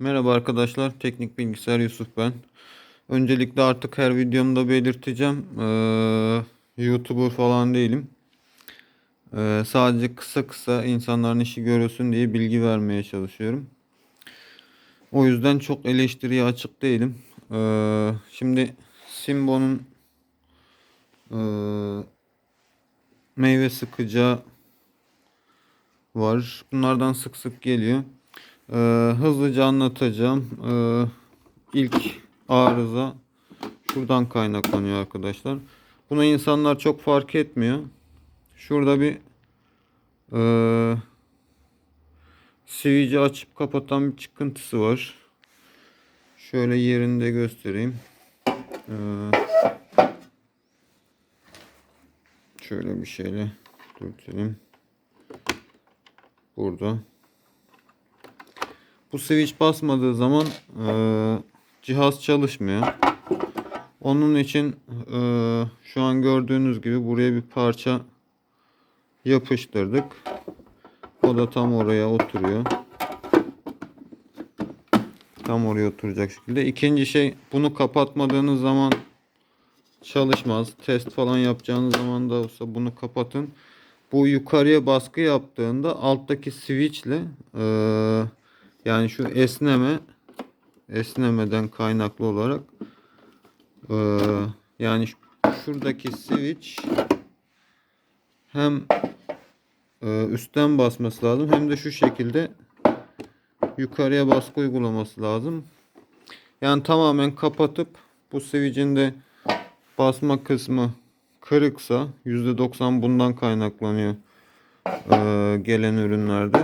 Merhaba arkadaşlar. Teknik Bilgisayar Yusuf ben. Öncelikle artık her videomda belirteceğim. Ee, YouTuber falan değilim. Ee, sadece kısa kısa insanların işi görülsün diye bilgi vermeye çalışıyorum. O yüzden çok eleştiriye açık değilim. Ee, şimdi Simbo'nun e, meyve sıkacağı var. Bunlardan sık sık geliyor. Ee, hızlıca anlatacağım. Ee, ilk arıza şuradan kaynaklanıyor arkadaşlar. Buna insanlar çok fark etmiyor. Şurada bir e, sivici açıp kapatan bir çıkıntısı var. Şöyle yerinde göstereyim. Ee, şöyle bir şeyle dürtelim. Burada. Bu switch basmadığı zaman e, cihaz çalışmıyor. Onun için e, şu an gördüğünüz gibi buraya bir parça yapıştırdık. O da tam oraya oturuyor. Tam oraya oturacak şekilde. İkinci şey bunu kapatmadığınız zaman çalışmaz. Test falan yapacağınız zaman da olsa bunu kapatın. Bu yukarıya baskı yaptığında alttaki switchle eee yani şu esneme esnemeden kaynaklı olarak eee, yani şu- şuradaki switch hem eee, üstten basması lazım hem de şu şekilde yukarıya baskı uygulaması lazım. Yani tamamen kapatıp bu switch'in de basma kısmı kırıksa %90 bundan kaynaklanıyor eee, gelen ürünlerde.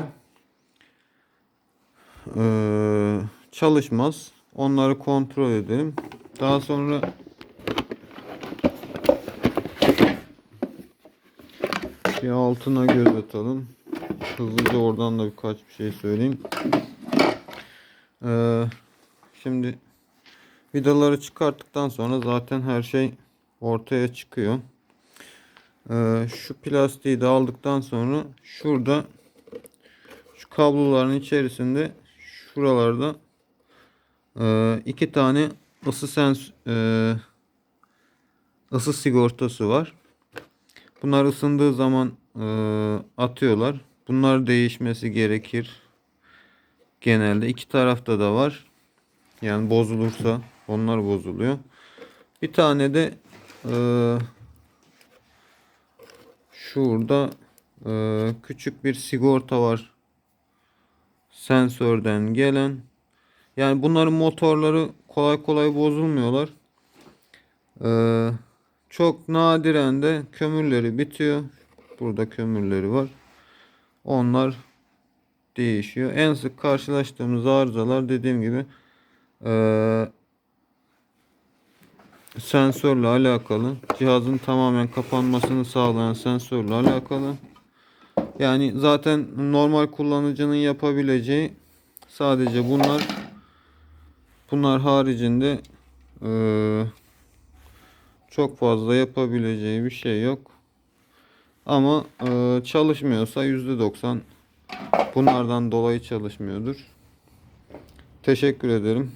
Ee, çalışmaz. Onları kontrol edelim. Daha sonra bir altına göz atalım. Hızlıca oradan da birkaç bir şey söyleyeyim. Ee, şimdi vidaları çıkarttıktan sonra zaten her şey ortaya çıkıyor. Ee, şu plastiği de aldıktan sonra şurada şu kabloların içerisinde şuralarda e, iki tane ısı sens e, ısı sigortası var. Bunlar ısındığı zaman e, atıyorlar. Bunlar değişmesi gerekir. Genelde iki tarafta da var. Yani bozulursa onlar bozuluyor. Bir tane de e, şurada e, küçük bir sigorta var sensörden gelen yani bunların motorları kolay kolay bozulmuyorlar. Ee, çok nadiren de kömürleri bitiyor. Burada kömürleri var. Onlar değişiyor. En sık karşılaştığımız arızalar dediğim gibi ee, sensörle alakalı. Cihazın tamamen kapanmasını sağlayan sensörle alakalı. Yani zaten normal kullanıcının yapabileceği sadece bunlar. Bunlar haricinde eee, çok fazla yapabileceği bir şey yok. Ama eee, çalışmıyorsa %90 bunlardan dolayı çalışmıyordur. Teşekkür ederim.